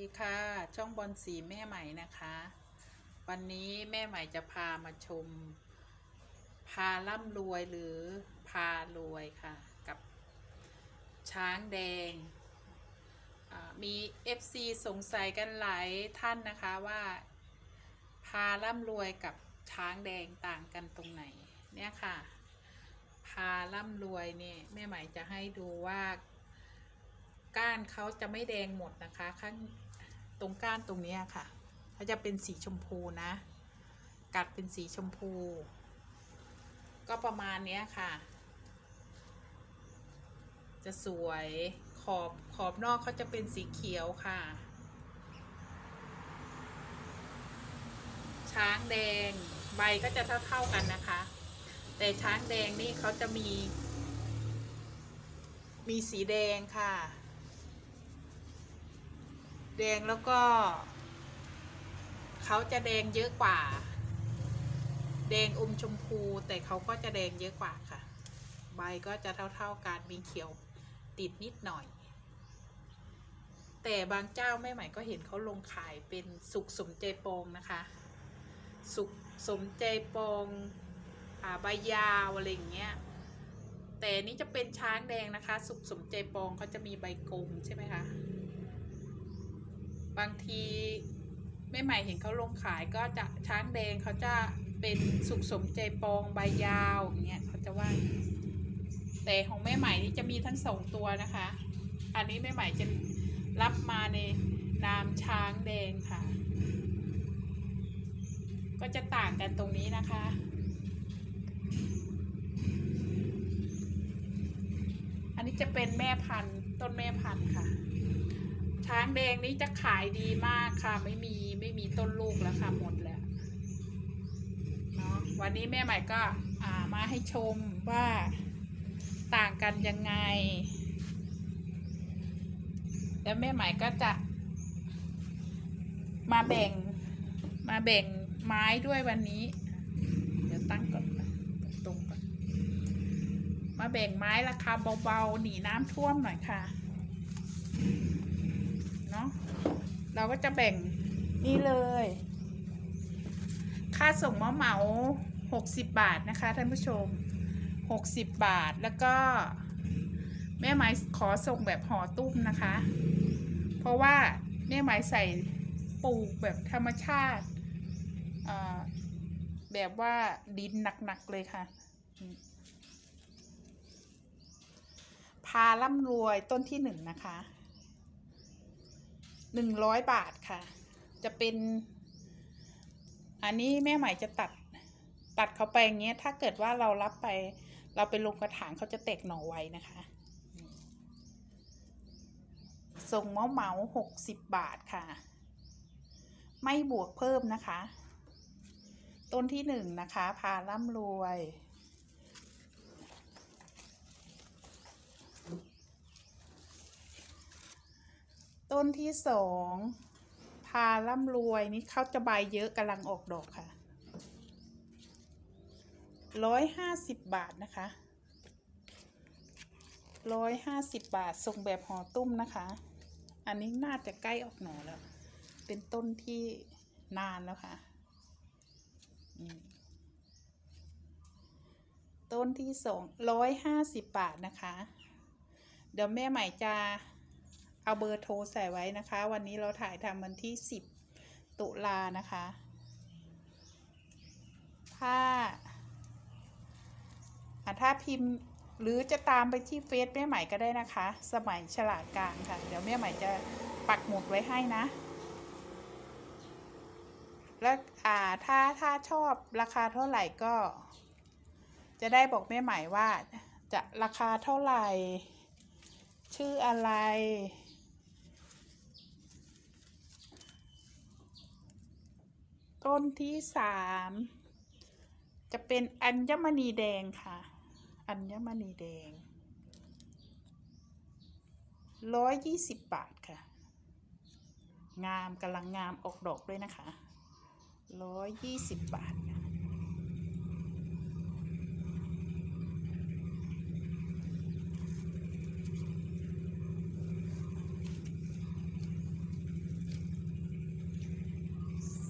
ดีค่ะ ช่องบอลสีแม่ใหม่นะคะ วันนี้แม่ใหม่จะพามาชม พาร่ำรวยหรือพารวยค่ะ กับช้างแดง มี FC สงสัยกันหลายท่านนะคะว่า พาร่ำรวยกับช้างแดงต่างกันตรงไหน เนี่ยค่ะ พาร่ำรวยนี่แม่ใหม่จะให้ดูว่าก้านเขาจะไม่แดงหมดนะคะ ข้าง ตรงก้านตรงนี้ค่ะเขาจะเป็นสีชมพูนะ กัดเป็นสีชมพู ก็ประมาณนี้ค่ะ จะสวยขอบขอบนอกเขาจะเป็นสีเขียวค่ะ ช้างแดงใบก็จะเท่าๆกันนะคะ แต่ช้างแดงนี่เขาจะมี มีสีแดงค่ะ แดงแล้วก็ เขาจะแดงเยอะกว่า แดงอมชมพูแต่เขาก็จะแดงเยอะกว่าค่ะ ใบก็จะเท่าๆกันมีเขียวติดนิดหน่อย แต่บางเจ้าแม่ใหม่ก็เห็นเขาลงขายเป็นสุกสมใจปองนะคะ สุกสมใจปองอ่าใบยาวอะไรอย่างเงี้ยแต่นี่จะเป็นช้างแดงนะคะ สุขสมใจปองเขาจะมีใบกลมใช่ไหมคะ บางทีแม่ใหม่เห็นเขาลงขายก็จะช้างแดงเขาจะเป็นสุขสมใจปองใบยาวอย่างเงี้ยเขาจะว่า แต่ของแม่ใหม่นี่จะมีทั้งสองตัวนะคะ อันนี้แม่ใหม่จะรับมาในนามช้างแดงค่ะ ก็จะต่างกันตรงนี้นะคะอันนี้จะเป็นแม่พันธุ์ต้นแม่พันธุ์ค่ะ ช้างแดงนี้จะขายดีมากค่ะ ไม่มีไม่มีต้นลูกแล้วค่ะหมดแล้วเนาะวันนี้แม่ใหม่ก็อ่ามาให้ชมว่าต่างกันยังไง แล้วแม่ใหม่ก็จะ มาแบ่งมาแบ่งไม้ด้วยวันนี้ เดี๋ยวตั้งก่อนตรงก่อนมาแบ่งไม้ราคาเบาๆหนีน้ำท่วมหน่อยค่ะ เนาะ เราก็จะแบ่งนี่เลย ค่าส่งมะเหมาหกสิบบาทนะคะท่านผู้ชมหกสิบบาทแล้วก็ แม่ไม้ขอส่งแบบห่อตุ้มนะคะ เพราะว่าแม่ไม้ใส่ปลูกแบบธรรมชาติแบบว่าดินหนัก ๆ เลยค่ะ พาร่ำรวยต้นที่หนึ่งนะคะ หนึ่งร้อยบาทค่ะ จะเป็น อันนี้แม่ใหม่จะตัดตัดเขาไปอย่างเงี้ย ถ้าเกิดว่าเรารับไป เราไปลงกระถางเขาจะแตกหน่อไว้นะคะ ส่งเมาเมาหกสิบบาทค่ะ ไม่บวกเพิ่มนะคะ ต้นที่หนึ่งนะคะ พาร่ำรวย ต้นที่สองพาร่ำรวยนี่เขาจะใบเยอะกำลังออกดอกค่ะร้อยห้าสิบบาทนะคะร้อยห้าสิบบาทส่งแบบห่อตุ้มนะคะ อันนี้น่าจะใกล้ออกหน่อแล้ว เป็นต้นที่นานแล้วค่ะ ต้นที่สองร้อยห้าสิบบาทนะคะ เดี๋ยวแม่ใหม่จะ เอาเบอร์โทรใส่ไว้นะคะ วันนี้เราถ่ายทำวันที่ 10 ตุลานะคะ ถ้าถ้าพิมพ์หรือจะตามไปที่เฟซแม่ใหม่ก็ได้นะคะ สมัยฉลาดกลางค่ะ เดี๋ยวแม่ใหม่จะปักหมุดไว้ให้นะ แล้วอ่าถ้าถ้าชอบราคาเท่าไหร่ก็ จะได้บอกแม่ใหม่ว่าจะราคาเท่าไหร่ ชื่ออะไร ต้นที่สามจะเป็นอัญมณีแดงค่ะ อัญมณีแดงร้อยยี่สิบบาทค่ะ งามกำลังงามออกดอกด้วยนะคะร้อยยี่สิบบาทค่ะ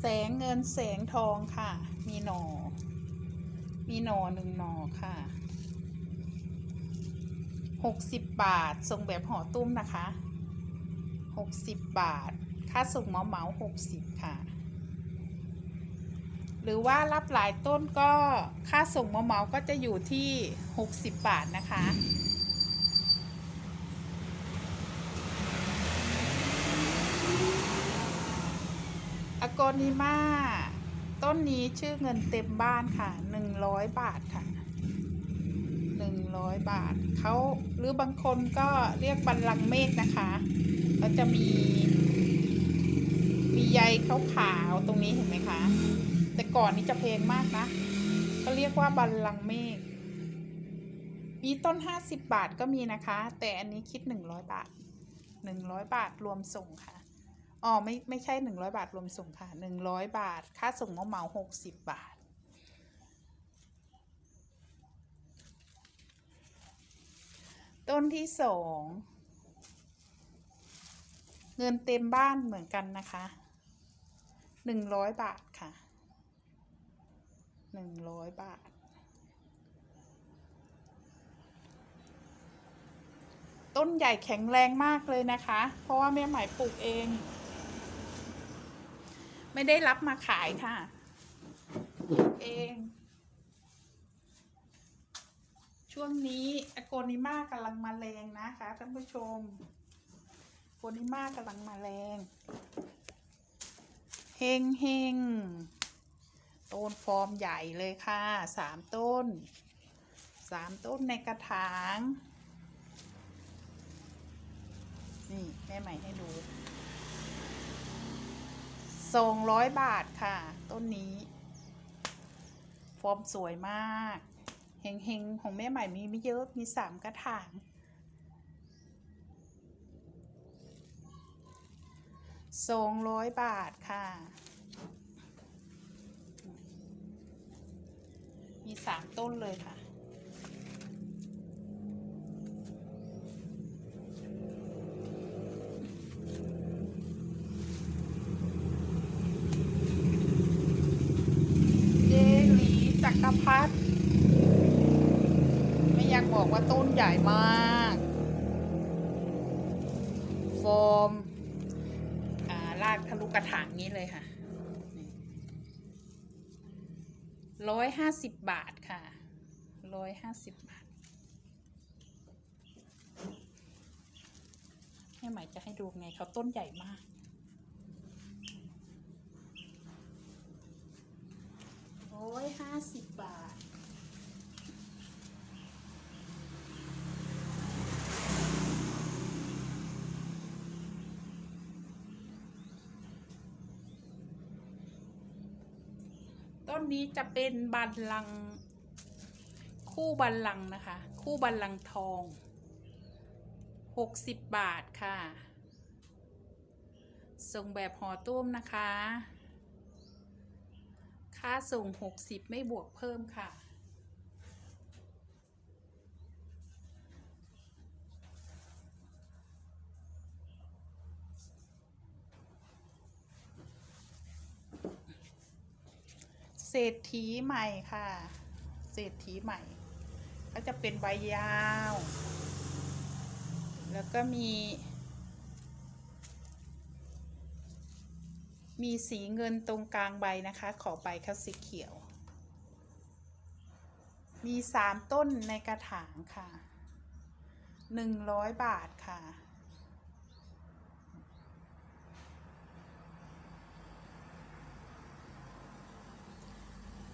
แสงเงินแสงทองค่ะ มีหนอ มีหนอหนึ่งหนอค่ะหกสิบบาทส่งแบบห่อตุ้มนะคะหกสิบบาท ค่าส่งเหมาเหมาหกสิบค่ะ หรือว่ารับหลายต้นก็ค่าส่งเหมาเหมาก็จะอยู่ที่หกสิบบาทนะคะ กนิมาต้นนี้ชื่อเงินเต็มบ้านค่ะหนึ่งร้อยบาทค่ะหนึ่งร้อยบาทเขาหรือบางคนก็เรียกบัลลังก์เมฆนะคะก็จะมี มีใยขาวๆตรงนี้เห็นไหมคะ แต่ก่อนนี้จะเพลงมากนะเขาเรียกว่าบัลลังก์เมฆมีต้นห้าสิบบาทก็มีนะคะ แต่อันนี้คิดหนึ่งร้อยบาทหนึ่งร้อยบาทรวมส่งค่ะ อ๋อไม่ไม่ใช่หนึ่งร้อยบาทรวมส่งค่ะหนึ่งร้อยบาท ค่าส่งเหมาเหมาหกสิบบาท ต้นที่สองเงินเต็มบ้านเหมือนกันนะคะหนึ่งร้อยบาทค่ะหนึ่งร้อยบาท ต้นใหญ่แข็งแรงมากเลยนะคะ เพราะว่าแม่ใหม่ปลูกเอง ไม่ได้รับมาขายค่ะ เอง ช่วงนี้อโกนิมากำลังมาแรงนะคะท่านผู้ชมโกนิมากำลังมาแรงเฮงเฮงต้นฟอร์มใหญ่เลยค่ะสามต้นสามต้นในกระถาง นี่แม่ใหม่ให้ดู สองร้อยบาทค่ะ ต้นนี้ฟอร์มสวยมากเฮงๆของแม่ใหม่มีไม่เยอะมีสามกระถางสองร้อยบาทค่ะ มีสามต้นเลยค่ะ เจหลีจักรพรรดิไม่อยากบอกว่าต้น ใหญ่มากโฟมลากทะลุกระถางนี้เลยค่ะร้อยห้าสิบบาทค่ะร้อยห้าสิบบาท ให้ไหมายจะให้ดูไงเขาต้นใหญ่มากร้อยห้าสิบบาท นี้จะเป็นบัลลัง คู่บัลลังนะคะ คู่บัลลังทองหกสิบบาทค่ะ ส่งแบบห่อตุ้มนะคะ ค่าส่ง60ไม่บวกเพิ่มค่ะ เศรษฐีใหม่ค่ะ เศรษฐีใหม่ ก็จะเป็นใบยาว แล้วก็มี มีสีเงินตรงกลางใบนะคะ ขอบใบเขาสีเขียว มีสามต้นในกระถางค่ะหนึ่งร้อยบาทค่ะ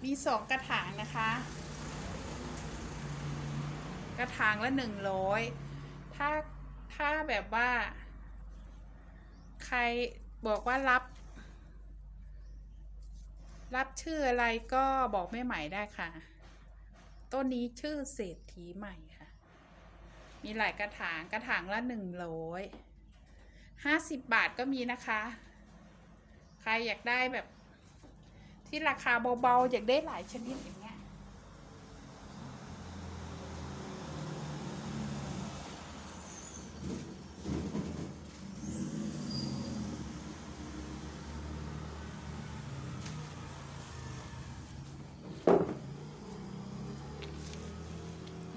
มีสองกระถางนะคะ กระถางละหนึ่งร้อยถ้าถ้าแบบว่า ใครบอกว่ารับ รับชื่ออะไรก็บอกแม่ใหม่ได้ค่ะ ต้นนี้ชื่อเศรษฐีใหม่ค่ะ มีหลายกระถางกระถางละหนึ่งร้อยห้าสิบบาทก็มีนะคะ ใครอยากได้แบบ ที่ราคาเบาๆอยากได้หลายชนิดอย่างเงี้ย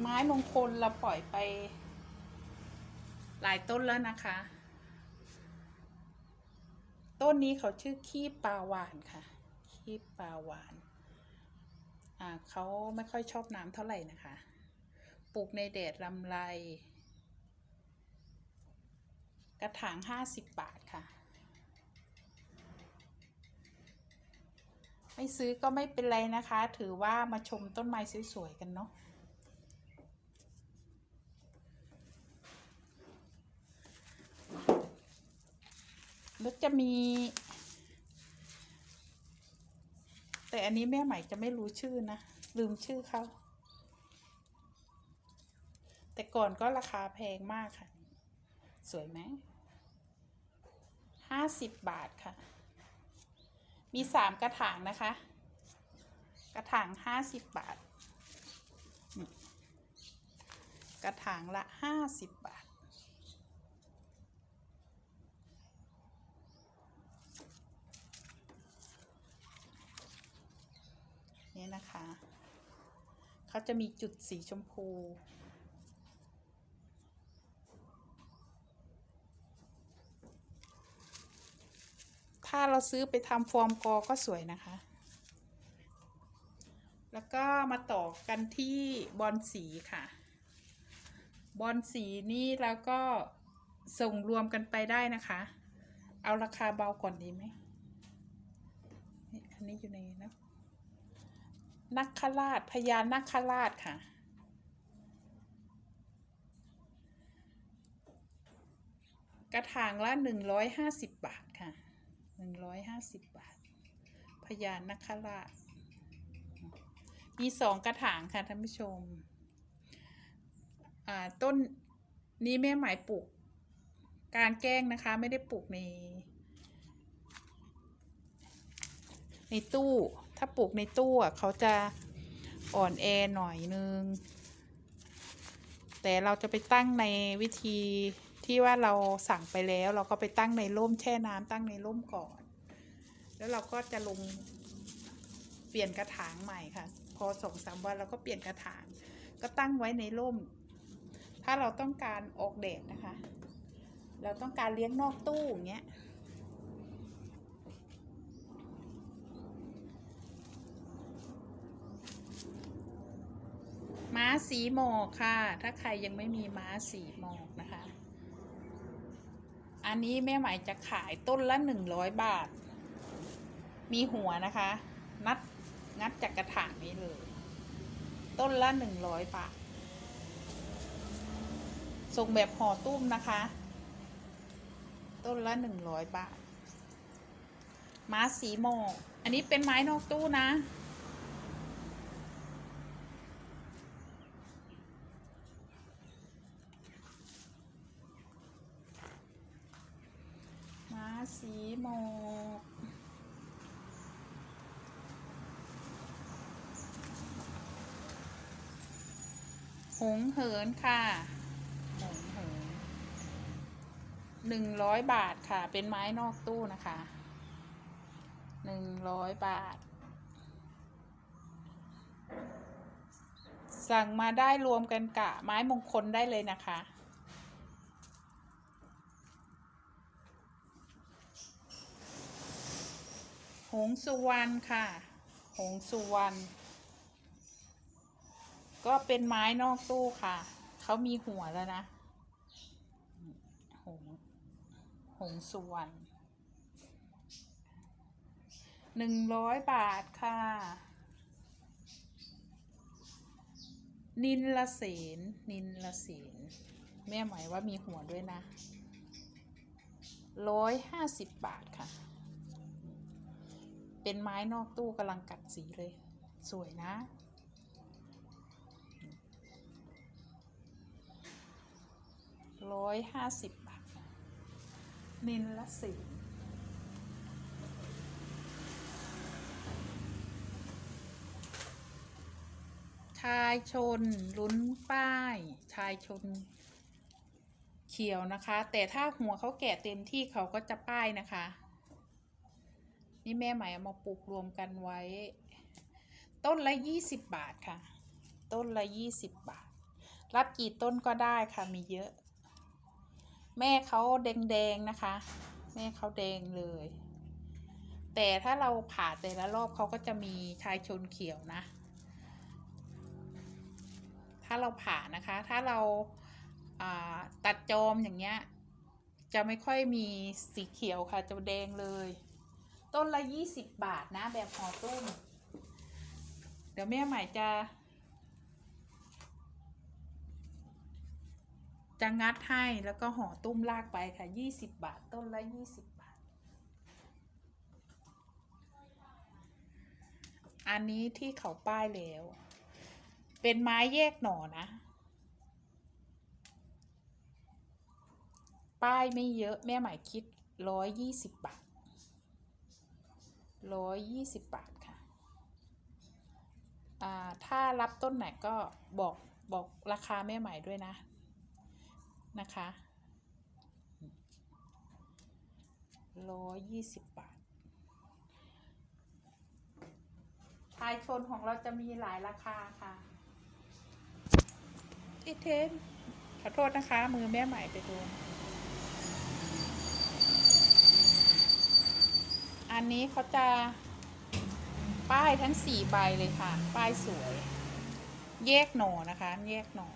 ไม้มงคลเราปล่อยไป หลายต้นแล้วนะคะ ต้นนี้เขาชื่อขี้ปลาหวานค่ะ ขี้ปลาหวานอ่าเขาไม่ค่อยชอบน้ำเท่าไหร่นะคะ ปลูกในแดดลำไร กระถางห้าสิบบาทค่ะ ไม่ซื้อก็ไม่เป็นไรนะคะ ถือว่ามาชมต้นไม้สวยๆกันเนาะ แล้วจะมี แต่อันนี้แม่ใหม่จะไม่รู้ชื่อนะ ลืมชื่อเขา แต่ก่อนก็ราคาแพงมากค่ะ สวยไหมห้าสิบบาทค่ะ มีสามกระถางนะคะ กระถางห้าสิบบาท กระถางละห้าสิบบาท นี่นะคะ เขาจะมีจุดสีชมพู ถ้าเราซื้อไปทำฟอร์มกอก็สวยนะคะ แล้วก็มาต่อกันที่บอลสีค่ะ บอลสีนี่แล้วก็ส่งรวมกันไปได้นะคะ เอาราคาเบาก่อนดีไหม อันนี้อยู่ในนะ นักขราชพญานักขราชค่ะ กระถางละหนึ่งร้อยห้าสิบบาทค่ะหนึ่งร้อยห้าสิบบาท พญานักขราช มีสองกระถางค่ะท่านผู้ชม อ่าต้นนี้แม่หมายปลูก การแกล้งนะคะไม่ได้ปลูกใน ในตู้ ถ้าปลูกในตู้อะเขาจะอ่อนแอหน่อยนึง แต่เราจะไปตั้งในวิธีที่ว่าเราสั่งไปแล้ว เราก็ไปตั้งในร่มแช่น้ำตั้งในร่มก่อน แล้วเราก็จะลงเปลี่ยนกระถางใหม่ค่ะ พอสองสามวันเราก็เปลี่ยนกระถาง ก็ตั้งไว้ในร่ม ถ้าเราต้องการออกแดดนะคะ เราต้องการเลี้ยงนอกตู้อย่างเงี้ย ม้าสีหมอกค่ะ ถ้าใครยังไม่มีม้าสีหมอกนะคะ อันนี้แม่หม่จะขายต้นละหนึ่งร้อยบาท มีหัวนะคะ นัดงัดจากกระถางนี้เลย ต้นละหนึ่งร้อยบาท ส่งแบบห่อตุ้มนะคะ ต้นละหนึ่งร้อยบาท ม้าสีหมอก อันนี้เป็นไม้นอกตู้นะ ม้าสี หมอกหงเหินค่ะหงเหินหนึ่งร้อยบาทค่ะ เป็นไม้นอกตู้นะคะหนึ่งร้อยบาท สั่งมาได้รวมกันกะไม้มงคลได้เลยนะคะ หงสุวรรณค่ะ หงสุวรรณ ก็เป็นไม้นอกตู้ค่ะ เขามีหัวแล้วนะ หง หงสุวรรณหนึ่งร้อยบาทค่ะ นินละเสนนินละเสนแม่หมายว่ามีหัวด้วยนะร้อยห้าสิบบาทค่ะ เป็นไม้นอกตู้กำลังกัดสีเลย สวยนะ ร้อยห้าสิบบาท นินละสีชายชนลุ้นป้าย ชายชนเขียวนะคะ แต่ถ้าหัวเขาแก่เต็มที่เขาก็จะป้ายนะคะ นี่แม่ใหม่เอามาปลูกรวมกันไว้ ต้นละยี่สิบบาทค่ะ ต้นละยี่สิบบาท รับกี่ต้นก็ได้ค่ะมีเยอะ แม่เขาแดงๆนะคะ แม่เขาแดงเลย แต่ถ้าเราผ่าแต่ละรอบเขาก็จะมีชายชนเขียวนะ ถ้าเราผ่านะคะ ถ้าเราาตัดจอมอย่างเงี้ยจะไม่ค่อยมีสีเขียวค่ะจะแดงเลย ต้นละยี่สิบบาทนะ แบบห่อตุ้ม เดี๋ยวแม่ใหม่จะ จะงัดให้แล้วก็ห่อตุ้มลากไปค่ะยี่สิบบาท ต้นละยี่สิบบาท อันนี้ที่เขาป้ายแล้ว เป็นไม้แยกหน่อนะป้ายไม่เยอะแม่หมายคิดร้อยยี่สิบบาท ร้อยยี่สิบบาทค่ะอ่าถ้ารับต้นไหนก็บอกบอกราคาแม่หมายด้วยนะนะคะร้อยยี่สิบบาทชายชนของเราจะมีหลายราคาค่ะอีเทนขอโทษนะคะ มือแม่ใหม่ไปโดน อันนี้เขาจะป้ายทั้งสี่ใบเลยค่ะ ป้ายสวย แยกหน่อนะคะ แยกหน่อ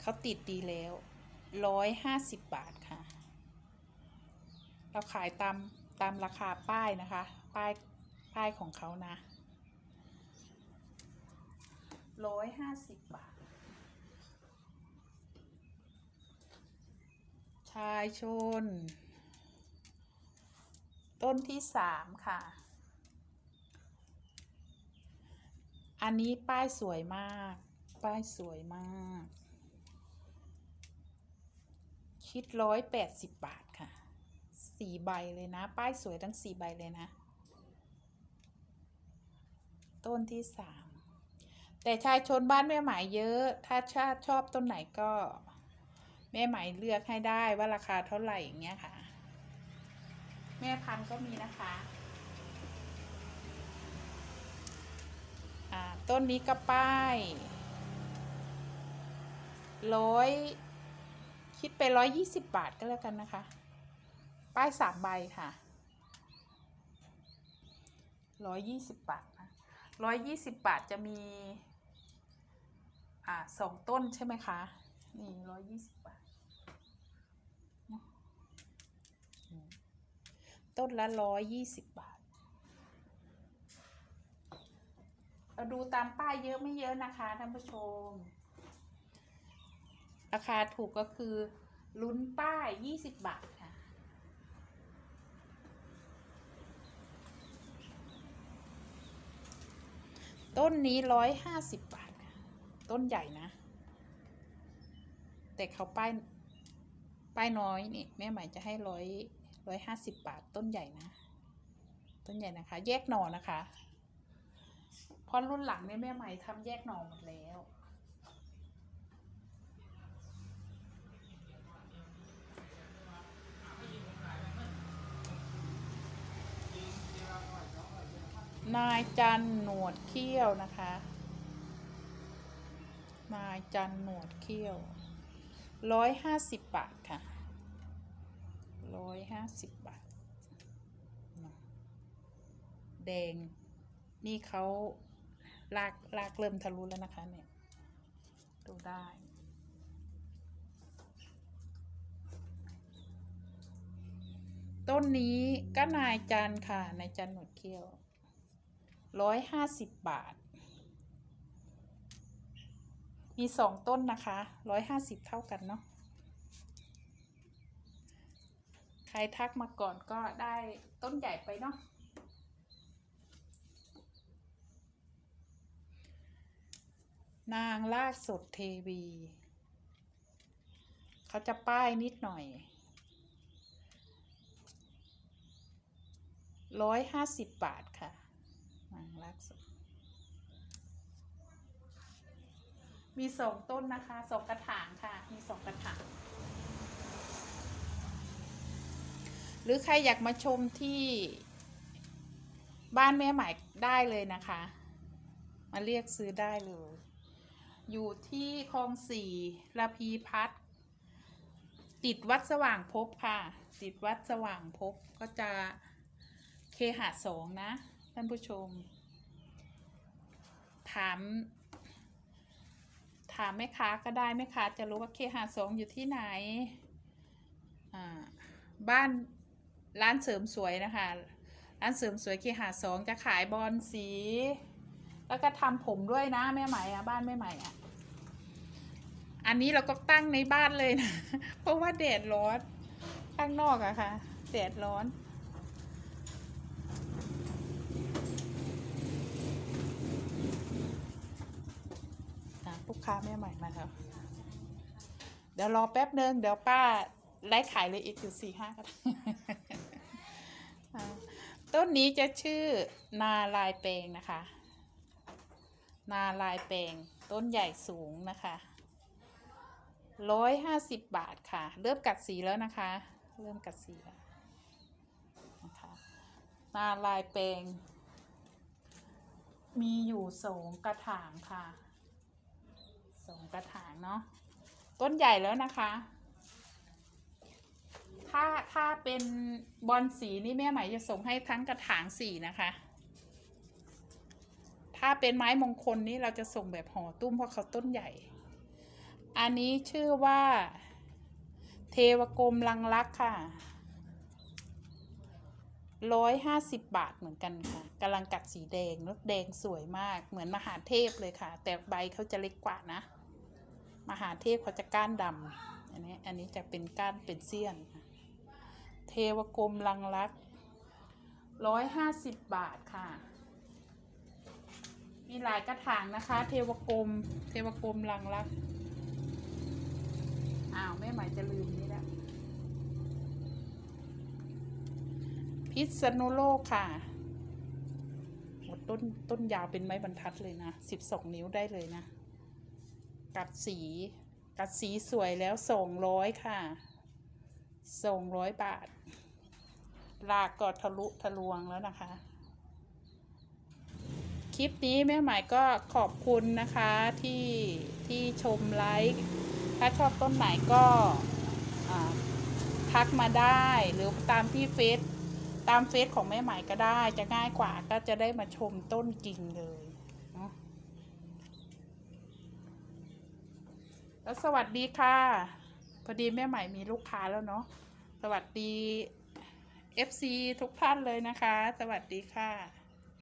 เขาติดดีแล้วร้อยห้าสิบบาทค่ะ เราขายตามตามราคาป้ายนะคะ ป้ายป้ายของเขานะร้อยห้าสิบบาท ชายชน ต้นที่สามค่ะ อันนี้ป้ายสวยมาก ป้ายสวยมาก คิดร้อยแปดสิบบาทค่ะ สี่ใบเลยนะ ป้ายสวยทั้งสี่ใบเลยนะ ต้นที่สาม แต่ชายชนบ้านแม่หมายเยอะ ถ้าชาชอบต้นไหนก็ แม่หมายเลือกให้ได้ว่าราคาเท่าไหร่อย่างเงี้ยค่ะ แม่พันธุ์ก็มีนะคะต้นนี้ก็ป้ายร้อยคิดไปร้อยยี่สิบบาทก็แล้วกันนะคะ ป้ายสามใบค่ะร้อยยี่สิบบาทนะร้อยยี่สิบบาทจะมี อ่าสองต้นใช่ไหมคะ นี่ร้อยยี่สิบบาท ต้นละร้อยยี่สิบบาท เราดูตามป้ายเยอะไม่เยอะนะคะท่านผู้ชม ราคาถูกก็คือลุ้นป้ายยี่สิบบาทค่ะ ต้นนี้ร้อยห้าสิบบาทค่ะ ต้นใหญ่นะ แต่เขาป้ายป้ายน้อยนี่แม่หมายจะให้ร้อย ร้อยห้าสิบบาทต้นใหญ่นะ ต้นใหญ่นะคะ แยกหน่อนะคะเพราะรุ่นหลังเนี่ยแม่ใหม่ทำแยกหน่อหมดแล้วนายจันหนวดเขี้ยวนะคะ นายจันหนวดเขี้ยวร้อยห้าสิบบาทค่ะ สิบบาท แดง นี่เขาลากลากเริ่มทะลุแล้วนะคะเนี่ย ดูได้ต้นนี้ก็นายจันค่ะ นายจันหนวดเขี้ยวร้อยห้าสิบบาท มีสองต้นนะคะร้อยห้าสิบเท่ากันเนาะ ใค รทักมาก่อนก็ได้ต้นใหญ่ไปเนาะนางลากสดเทวี เขาจะป้ายนิดหน่อยร้อยห้าสิบบาทค่ะ นางลากสด มีสองต้นนะคะสองกระถางค่ะ มีสองกระถาง หรือใครอยากมาชมที่บ้านแม่หมายได้เลยนะคะ มาเรียกซื้อได้เลย อยู่ที่คลองสี่ระพีพัฒน์ติดวัดสว่างภพบค่ะ ติดวัดสว่างภพบก็จะเคหะสองนะ ท่านผู้ชม ถาม ถามแม่ค้าก็ได้แม่ค้าจะรู้ว่าเคหะสองอยู่ที่ไหน อ่า บ้าน ร้านเสริมสวยนะคะ ร้านเสริมสวยเคหะสองจะขายบอลสี แล้วก็ทำผมด้วยนะแม่ใหม่อะบ้านแม่ใหม่อะอันนี้เราก็ตั้งในบ้านเลยนะ เพราะว่าแดดร้อนข้างนอกอะค่ะแดดร้อน ลูกค้าแม่ใหม่มาแล้วเดี๋ยวรอแป๊บนึง เดี๋ยวป้าไลฟ์ขายเลยอีกอยู่สี่ห้าก็ได้ ต้นนี้จะชื่อนาลายแปงนะคะ นาลายแปงต้นใหญ่สูงนะคะร้อยห้าสิบบาทค่ะ เริ่มกัดสีแล้วนะคะ เริ่มกัดสีแล้วนะคะนาลายแปงมีอยู่สองกระถางค่ะสองกระถางเนาะต้นใหญ่แล้วนะคะ ถ้าถ้าเป็นบอลสีนี่แม่ไหมจะส่งให้ทั้งกระถางสีนะคะ ถ้าเป็นไม้มงคลนี่เราจะส่งแบบห่อตุ้มเพราะเขาต้นใหญ่ อันนี้ชื่อว่า เทวกรมลังลักษ์ค่ะร้อยห้าสิบบาทเหมือนกันค่ะกำลังกัดสีแดงนอะแดงสวยมากเหมือนมหาเทพเลยค่ะ แต่ใบเขาจะเล็กกว่านะ มหาเทพเขาจะก้านดำอันนี้อันนี้จะเป็นก้านเป็นเสี้ยนค่ะ วกรมลังลักร้อยห้าสิบบาทค่ะ มีหลายกระถางนะคะ เทวกรมเทวกรมลังลักอ้าวแม่หม่จะลืมนี่แล้วพิษณุโลกค่ะต้นต้นยาวเป็นไม้บรรทัดเลยนะสิบสองนิ้วได้เลยนะ กัดสี กัดสีสวยแล้วส่งร้อยค่ะ ส่งร้อยบาท ลากก็ทะลุทะลวงแล้วนะคะ คลิปนี้แม่หมายก็ขอบคุณนะคะที่ที่ชมไลค์ถ้าชอบต้นไหนก็ทักมาได้หรือตามที่เฟซตามเฟซของแม่หมายก็ได้จะง่ายกว่าก็จะได้มาชมต้นกิ่งเลยเนาะแล้วสวัสดีค่ะ พอดีแม่ใหม่มีลูกค้าแล้วเนาะสวัสดี FC ทุกท่านเลยนะคะ สวัสดีค่ะ